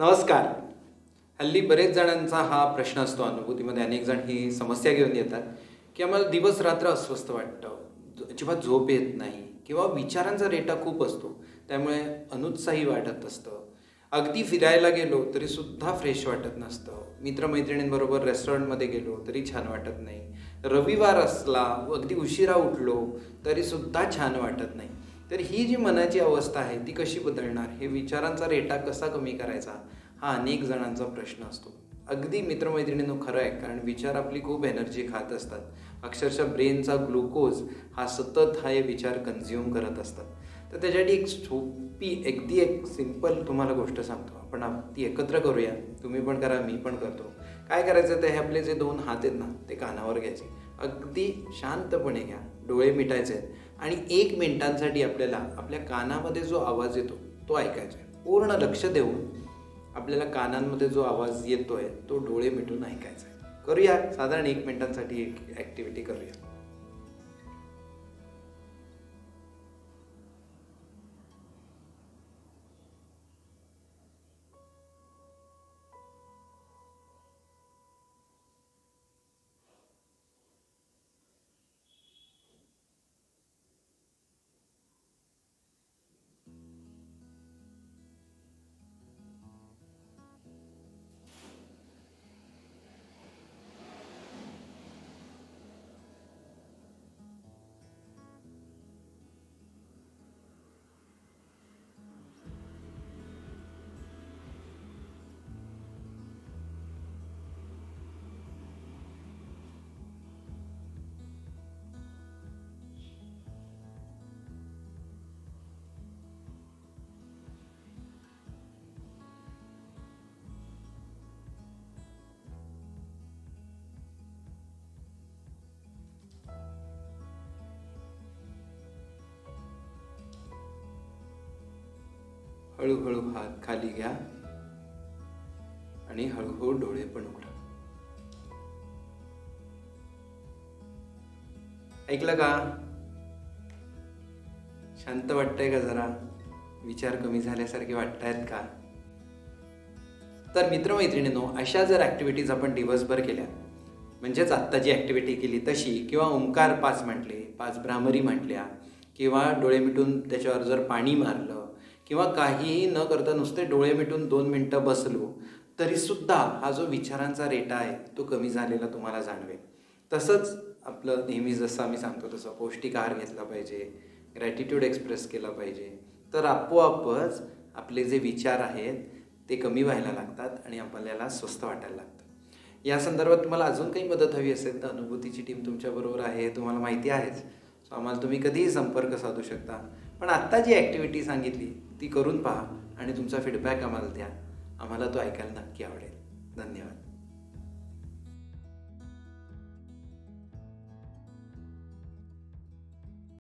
नमस्कार. हल्ली बरेच जणांचा हा प्रश्न असतो अनुभूतीमध्ये. अनेक जण ही समस्या घेऊन येतात की आम्हाला दिवस रात्र अस्वस्थ वाटतं. अजिबात झोप येत नाही किंवा विचारांचा रेटा खूप असतो. त्यामुळे अनुत्साही वाटत असतं. अगदी फिरायला गेलो तरी सुद्धा फ्रेश वाटत नसतं. मित्रमैत्रिणींबरोबर रेस्टॉरंटमध्ये गेलो तरी छान वाटत नाही. रविवार असला अगदी उशिरा उठलो तरीसुद्धा छान वाटत नाही. तर ही जी मनाची अवस्था आहे ती कशी बदलणार? हे विचारांचा रेटा कसा कमी करायचा? हा अनेक जणांचा प्रश्न असतो. अगदी मित्रमैत्रिणींनो खरं आहे कारण विचार आपली खूप एनर्जी खात असतात. अक्षरशः ब्रेनचा ग्लुकोज हा सतत हा हे विचार कन्झ्युम करत असतात. तर त्याच्यासाठी एक सोपी अगदी एक सिंपल तुम्हाला गोष्ट सांगतो. आपण ती एकत्र करूया. तुम्ही पण करा मी पण करतो. काय करायचं? ते हे आपले जे दोन हात आहेत ना ते कानावर घ्यायचे. अगदी शांतपणे घ्या. डोळे मिटायचे. आहेत आणि एक मिनिटांसाठी आपल्याला आपल्या कानामध्ये जो आवाज येतो तो ऐकायचा आहे. पूर्ण लक्ष देऊन आपल्याला कानांमध्ये जो आवाज येतो आहे तो डोळे मिटून ऐकायचा आहे. करूया साधारण एक मिनिटांसाठी एक ॲक्टिव्हिटी करूया. हळूहळू हात खाली घ्या आणि हळूहळू डोळे पण उघडा. ऐकलं का? शांत वाटतंय का जरा? विचार कमी झाल्यासारखे वाटतायत का? तर मित्रमैत्रिणींनो अशा जर ॲक्टिव्हिटीज आपण दिवसभर केल्या म्हणजेच आत्ता जी ॲक्टिव्हिटी केली तशी किंवा ओंकार पाच म्हटले पाच भ्रामरी म्हटल्या किंवा डोळे मिटून त्याच्यावर जर पाणी मारलं किंवा काहीही न करता नुसते डोळे मिटून दोन मिनटं बसलो तरीसुद्धा हा जो विचारांचा रेटा आहे तो कमी झालेला तुम्हाला जाणवेल. तसंच आपलं नेहमी जसं आम्ही सांगतो तसं पौष्टिक आहार घेतला पाहिजे ग्रॅटिट्यूड एक्सप्रेस केला पाहिजे. तर आपोआपच आपले जे विचार आहेत ते कमी व्हायला लागतात आणि आपल्याला स्वस्त वाटायला लागतं. या संदर्भात तुम्हाला अजून काही मदत हवी असेल तर अनुभूतीची टीम तुमच्याबरोबर आहे तुम्हाला माहिती आहेच. सो आम्हाला तुम्ही कधीही संपर्क साधू शकता. पण आत्ता जी ॲक्टिव्हिटी सांगितली ती करून पहा आणि तुमचा फीडबॅक आम्हाला द्या. आम्हाला तो ऐकायला नक्की आवडेल. धन्यवाद.